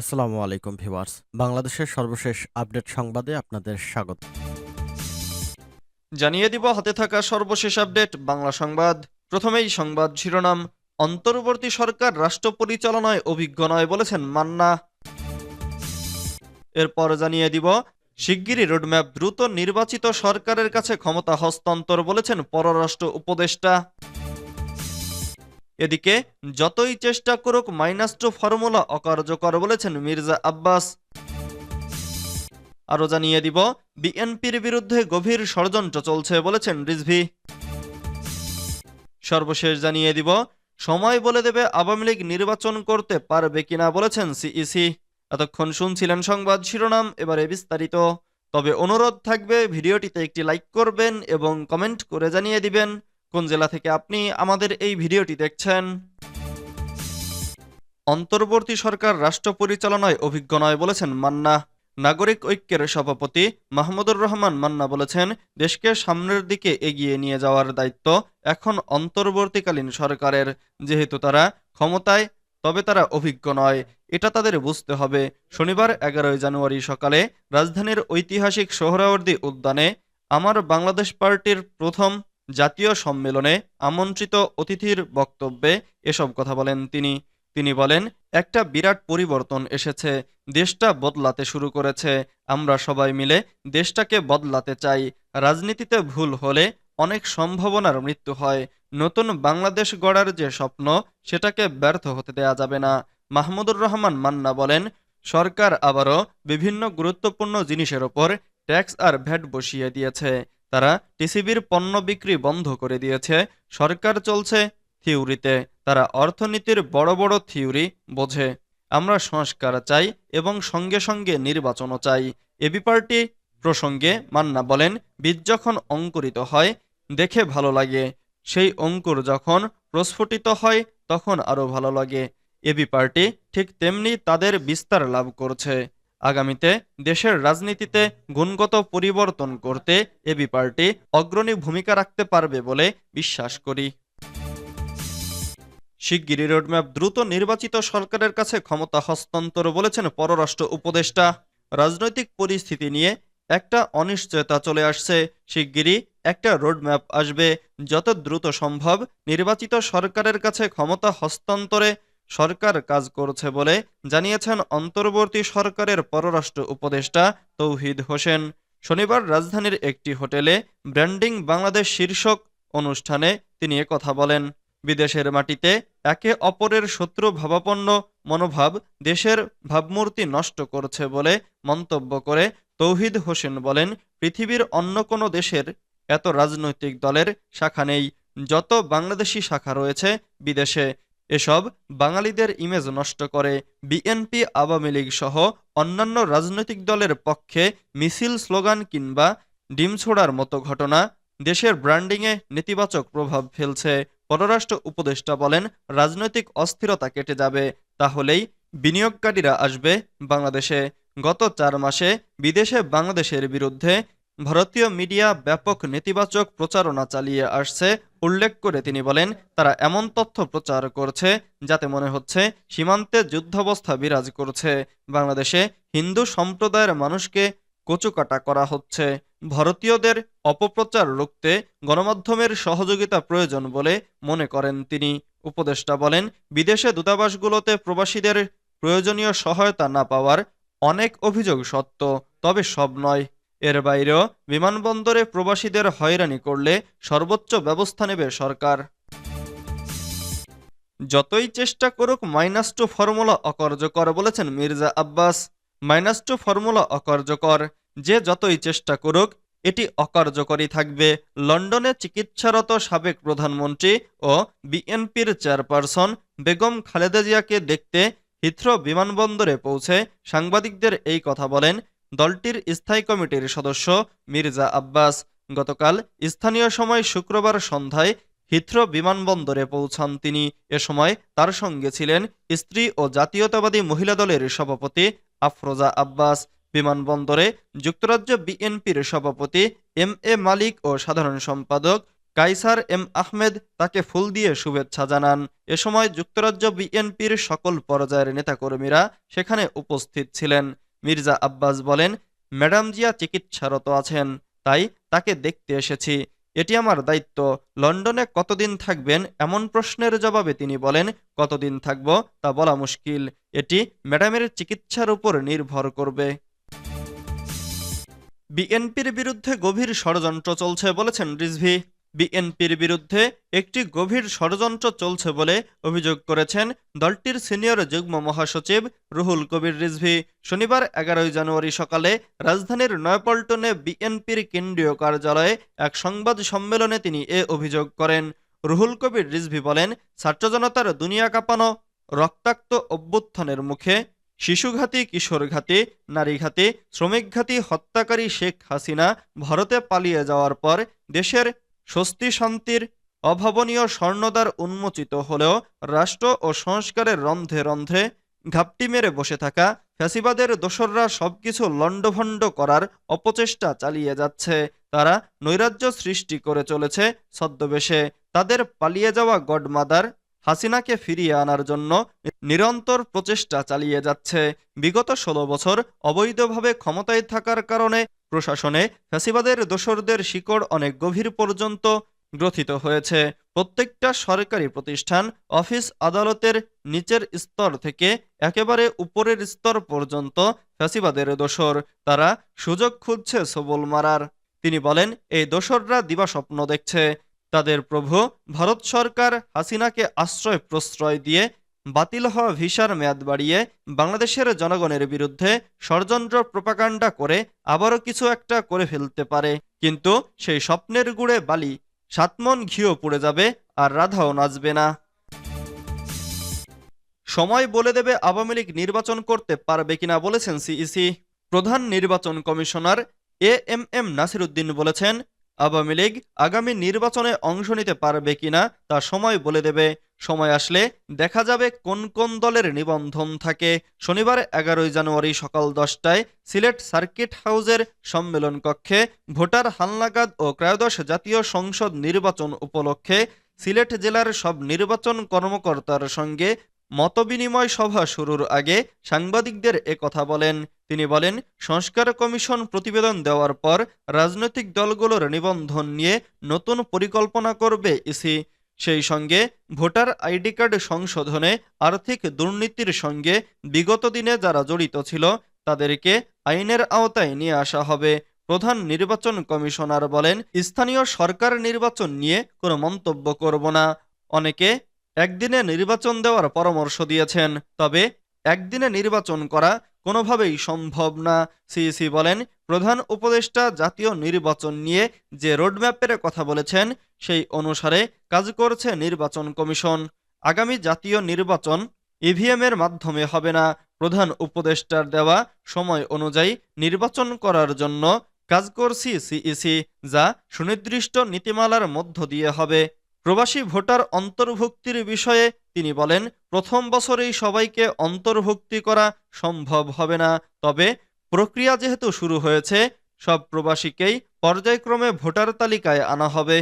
আসসালামু আলাইকুম ভিউয়ার্স। বাংলাদেশের সর্বশেষ আপডেট সংবাদে আপনাদের স্বাগত। জানিয়ে দিব, হাতে থাকা সর্বশেষ আপডেট, বাংলা সংবাদ। প্রথমেই সংবাদ শিরোনাম, অন্তর্বর্তী সরকার রাষ্ট্র পরিচালনায় অভিজ্ঞ নয় বলেছেন মান্না। এরপর জানিয়ে দিব, শিগগিরই রোডম্যাপ দ্রুত নির্বাচিত সরকারের কাছে ক্ষমতা হস্তান্তর বলেছেন পররাষ্ট্র উপদেষ্টা। এদিকে যতই চেষ্টা করুক মাইনাস টু ফর্মুলা অকার্যকর বলেছেন মির্জা আব্বাস। আরও জানিয়ে দিব, বিএনপির বিরুদ্ধে গভীর ষড়যন্ত্র চলছে বলেছেন রিজভি। সর্বশেষ জানিয়ে দিব, সময় বলে দেবে আওয়ামী লীগ নির্বাচন করতে পারবে কিনা বলেছেন সিইসি। এতক্ষণ শুনছিলেন সংবাদ শিরোনাম, এবারে বিস্তারিত। তবে অনুরোধ থাকবে, ভিডিওটিতে একটি লাইক করবেন এবং কমেন্ট করে জানিয়ে দিবেন। কোন জেলা থেকে আপনি আমাদের এই ভিডিওটি দেখছেন? অন্তর্বর্তী সরকার রাষ্ট্র পরিচালনায় অভিজ্ঞ নয় বলেছেন মান্না। নাগরিক ঐক্যের সভাপতি মাহমুদুর রহমান মান্না বলেছেন, দেশকে সামনের দিকে এগিয়ে নিয়ে যাওয়ার দায়িত্ব এখন অন্তর্বর্তীকালীন সরকারের। যেহেতু তারা ক্ষমতায়, তবে তারা অভিজ্ঞ নয়। এটা তাদের বুঝতে হবে। শনিবার এগারোই জানুয়ারি সকালে রাজধানীর ঐতিহাসিক সোহরাওয়ার্দী উদ্যানে আমার বাংলাদেশ পার্টির প্রথম জাতীয় সম্মেলনে আমন্ত্রিত অতিথির বক্তব্যে এসব কথা বলেন তিনি। তিনি বলেন, একটা বিরাট পরিবর্তন এসেছে, দেশটা বদলাতে শুরু করেছে। আমরা সবাই মিলে দেশটাকে বদলাতে চাই। রাজনীতিতে ভুল হলে অনেক সম্ভাবনার মৃত্যু হয়। নতুন বাংলাদেশ গড়ার যে স্বপ্ন, সেটাকে ব্যর্থ হতে দেয়া যাবে না। মাহমুদুর রহমান মান্না বলেন, সরকার আবারও বিভিন্ন গুরুত্বপূর্ণ জিনিসের ওপর ট্যাক্স আর ভ্যাট বসিয়ে দিয়েছে। তারা টিসিবির পণ্য বিক্রি বন্ধ করে দিয়েছে। সরকার চলছে থিওরিতে। তারা অর্থনীতির বড় বড় থিওরি বোঝে। আমরা সংস্কার চাই এবং সঙ্গে সঙ্গে নির্বাচনও চাই। এবি পার্টি প্রসঙ্গে মান্না বলেন, বীজ যখন অঙ্কুরিত হয়, দেখে ভালো লাগে। সেই অঙ্কুর যখন প্রস্ফুটিত হয়, তখন আরও ভালো লাগে। এবি পার্টি ঠিক তেমনি তাদের বিস্তার লাভ করছে। আগামীতে দেশের রাজনীতিতে গুণগত পরিবর্তন করতে এবি পার্টি অগ্রণী ভূমিকা রাখতে পারবে বলে বিশ্বাস করি। শিগগিরই রোডম্যাপ দ্রুত নির্বাচিত সরকারের কাছে ক্ষমতা হস্তান্তর বলেছেন পররাষ্ট্র উপদেষ্টা। রাজনৈতিক পরিস্থিতি নিয়ে একটা অনিশ্চয়তা চলে আসছে। শিগগিরই একটা রোডম্যাপ আসবে। যত দ্রুত সম্ভব নির্বাচিত সরকারের কাছে ক্ষমতা হস্তান্তরে সরকার কাজ করছে বলে জানিয়েছেন অন্তর্বর্তী সরকারের পররাষ্ট্র উপদেষ্টা তৌহিদ হোসেন। শনিবার রাজধানীর একটি হোটেলে ব্র্যান্ডিং বাংলাদেশ শীর্ষক অনুষ্ঠানে তিনি কথা বলেন। বিদেশের মাটিতে একে অপরের শত্রু ভাবাপন্ন মনোভাব দেশের ভাবমূর্তি নষ্ট করছে বলে মন্তব্য করে তৌহিদ হোসেন বলেন, পৃথিবীর অন্য কোনো দেশের এত রাজনৈতিক দলের শাখা নেই। যত বাংলাদেশি শাখা রয়েছে বিদেশে এসব বাঙালিদের ইমেজ নষ্ট করে বিএনপি আওয়ামী লীগ সহ অন্যান্য রাজনৈতিক দলের পক্ষে মিছিল, স্লোগান কিংবা ডিম ছোড়ার মতো ঘটনা দেশের ব্র্যান্ডিংয়ে নেতিবাচক প্রভাব ফেলছে। পররাষ্ট্র উপদেষ্টা বলেন, রাজনৈতিক অস্থিরতা কেটে যাবে, তাহলেই বিনিয়োগকারীরা আসবে বাংলাদেশে। গত চার মাসে বিদেশে বাংলাদেশের বিরুদ্ধে ভারতীয় মিডিয়া ব্যাপক নেতিবাচক প্রচারণা চালিয়ে আসছে, উল্লেখ করে তিনি বলেন, তারা এমন তথ্য প্রচার করছে যাতে মনে হচ্ছে সীমান্তে যুদ্ধাবস্থা বিরাজ করছে। বাংলাদেশে হিন্দু সম্প্রদায়ের মানুষকে কচুকাটা করা হচ্ছে। ভারতীয়দের অপপ্রচার রুখতে গণমাধ্যমের সহযোগিতা প্রয়োজন বলে মনে করেন তিনি। উপদেষ্টা বলেন, বিদেশে দূতাবাসগুলোতে প্রবাসীদের প্রয়োজনীয় সহায়তা না পাওয়ার অনেক অভিযোগ সত্য, তবে সব নয়। এর বাইরেও বিমানবন্দরে প্রবাসীদের হয়রানি করলে সর্বোচ্চ ব্যবস্থা নেবে সরকার। যতই চেষ্টা করুক, মাইনাস টু ফর্মুলা অকার্যকর বলেছেন Mirza Abbas. Minus two formula অকার্যকর, যে যতই চেষ্টা করুক, এটি অকার্যকরী থাকবে। লন্ডনে চিকিৎসারত সাবেক প্রধানমন্ত্রী ও বিএনপির চেয়ারপারসন বেগম খালেদা জিয়াকে দেখতে হিথ্রো বিমানবন্দরে পৌঁছে সাংবাদিকদের এই কথা বলেন দলটির স্থায়ী কমিটির সদস্য মির্জা আব্বাস গতকাল স্থানীয় সময় শুক্রবার সন্ধ্যায় হিথ্রো বিমানবন্দরে পৌঁছান তিনি। এ সময় তার সঙ্গে ছিলেন স্ত্রী ও জাতীয়তাবাদী মহিলা দলের সভাপতি আফরোজা আব্বাস। বিমানবন্দরে যুক্তরাজ্য বিএনপির সভাপতি এম এ মালিক ও সাধারণ সম্পাদক কাইসার এম আহমেদ তাকে ফুল দিয়ে শুভেচ্ছা জানান। এ সময় যুক্তরাজ্য বিএনপির সকল পর্যায়ের নেতাকর্মীরা সেখানে উপস্থিত ছিলেন। মির্জা আব্বাস বলেন, ম্যাডাম জিয়া চিকিৎসারত আছেন, তাই তাকে দেখতে এসেছি। এটি আমার দায়িত্ব। লন্ডনে কতদিন থাকবেন এমন প্রশ্নের জবাবে তিনি বলেন, কতদিন থাকব তা বলা মুশকিল। এটি ম্যাডামের চিকিৎসার উপর নির্ভর করবে। বিএনপির বিরুদ্ধে গভীর ষড়যন্ত্র চলছে বলেছেন রিজভি। বিএনপির বিরুদ্ধে একটি গভীর ষড়যন্ত্র চলছে বলে অভিযোগ করেছেন দলটির সিনিয়র যুগ্ম মহাসচিব রুহুল কবির রিজভি। শনিবার এগারোই জানুয়ারি সকালে রাজধানীর নয়াপল্টনে বিএনপির কেন্দ্রীয় কার্যালয়ে এক সংবাদ সম্মেলনে তিনি এ অভিযোগ করেন। রুহুল কবির রিজভি বলেন, ছাত্র জনতার দুনিয়া কাঁপানো, রক্তাক্ত অভ্যুত্থানের মুখে শিশুঘাতী, কিশোরঘাতী, নারীঘাতী, শ্রমিকঘাতী, হত্যাকারী শেখ হাসিনা ভারতে পালিয়ে যাওয়ার পর দেশের স্বস্তি শান্তির অভাবনীয় স্বর্ণদ্বার উন্মোচিত হলেও রাষ্ট্র ও সংস্কারের রন্ধ্রে রন্ধ্রে ঘাপটি মেরে বসে থাকা ফ্যাসিবাদের দোসররা সবকিছু লণ্ডভণ্ড করার অপচেষ্টা চালিয়ে যাচ্ছে। তারা নৈরাজ্য সৃষ্টি করে চলেছে ছদ্মবেশে। তাদের পালিয়ে যাওয়া গডমাদার হাসিনাকে ফিরিয়ে আনার জন্য নিরন্তর প্রচেষ্টা চালিয়ে যাচ্ছে। বিগত ষোলো বছর অবৈধভাবে ক্ষমতায় থাকার কারণে প্রশাসনে ফ্যাসিবাদের দোসরদের শিকড় অনেক গভীর পর্যন্ত গ্রথিত হয়েছে। প্রত্যেকটা সরকারি প্রতিষ্ঠান অফিস আদালতের নিচের স্তর থেকে একেবারে উপরের স্তর পর্যন্ত ফ্যাসিবাদের দোসর। তারা সুযোগ খুঁজছে সবল মারার। তিনি বলেন, এই দোসররা দিবাস্বপ্ন দেখছে। তাদের প্রভু ভারত সরকার হাসিনাকে আশ্রয় প্রশ্রয় দিয়ে বাতিল হওয়া ভিসার মেয়াদ বাড়িয়ে বাংলাদেশের জনগণের বিরুদ্ধে ষড়যন্ত্র প্রপাকাণ্ডা করে আবারও কিছু একটা করে ফেলতে পারে। কিন্তু সেই স্বপ্নের গুড়ে বালি সাতমন ঘিও পুড়ে যাবে আর রাধাও নাচবে না। সময় বলে দেবে আওয়ামী লীগ নির্বাচন করতে পারবে কিনা বলেছেন সিইসি। প্রধান নির্বাচন commissioner A M M Nasiruddin বলেছেন আওয়ামী লীগ আগামী নির্বাচনে অংশ নিতে পারবে কিনা তা সময় বলে দেবে। সময় আসলে দেখা যাবে কোন কোন দলের নিবন্ধন থাকে। শনিবার এগারোই জানুয়ারি সকাল দশটায় সিলেট সার্কিট হাউজের সম্মেলন কক্ষে ভোটার হালনাগাদ ও ত্রয়োদশ জাতীয় সংসদ নির্বাচন উপলক্ষে সিলেট জেলার সব নির্বাচন কর্মকর্তার সঙ্গে মতবিনিময় সভা শুরুর আগে সাংবাদিকদের কথা বলেন। তিনি বলেন, সংস্কার কমিশন প্রতিবেদন দেওয়ার পর রাজনৈতিক দলগুলোর নিবন্ধন নিয়ে নতুন পরিকল্পনা করবে ইসি। সেই সঙ্গে ভোটার আইডি কার্ড সংশোধনে আর্থিক দুর্নীতির সঙ্গে বিগত দিনে যারা জড়িত ছিল, তাদেরকে আইনের আওতায় নিয়ে আসা হবে। প্রধান নির্বাচন কমিশনার বলেন, স্থানীয় সরকার নির্বাচন নিয়ে কোনো মন্তব্য করব না। অনেকে একদিনে নির্বাচন দেওয়ার পরামর্শ দিয়েছেন, তবে একদিনে নির্বাচন করা কোনোভাবেই সম্ভব না, সিইসি বলেন। প্রধান উপদেষ্টা জাতীয় নির্বাচন নিয়ে যে রোডম্যাপের কথা বলেছেন, সেই অনুসারে কাজ করছে নির্বাচন কমিশন। আগামী জাতীয় নির্বাচন ইভিএম এর মাধ্যমে হবে না। প্রধান উপদেষ্টার দেওয়া সময় অনুযায়ী নির্বাচন করার জন্য কাজ করছি সিইসি, যা সুনির্দিষ্ট নীতিমালার মধ্য দিয়ে হবে। প্রবাসী ভোটার অন্তর্ভুক্তির বিষয়ে তিনি বলেন, প্রথম বছরেই সবাইকে অন্তর্ভুক্তি করা সম্ভব হবে না। তবে প্রক্রিয়া যেহেতু শুরু হয়েছে, সব প্রবাসীকেই পর্যায়ক্রমে ভোটার তালিকায় আনা হবে।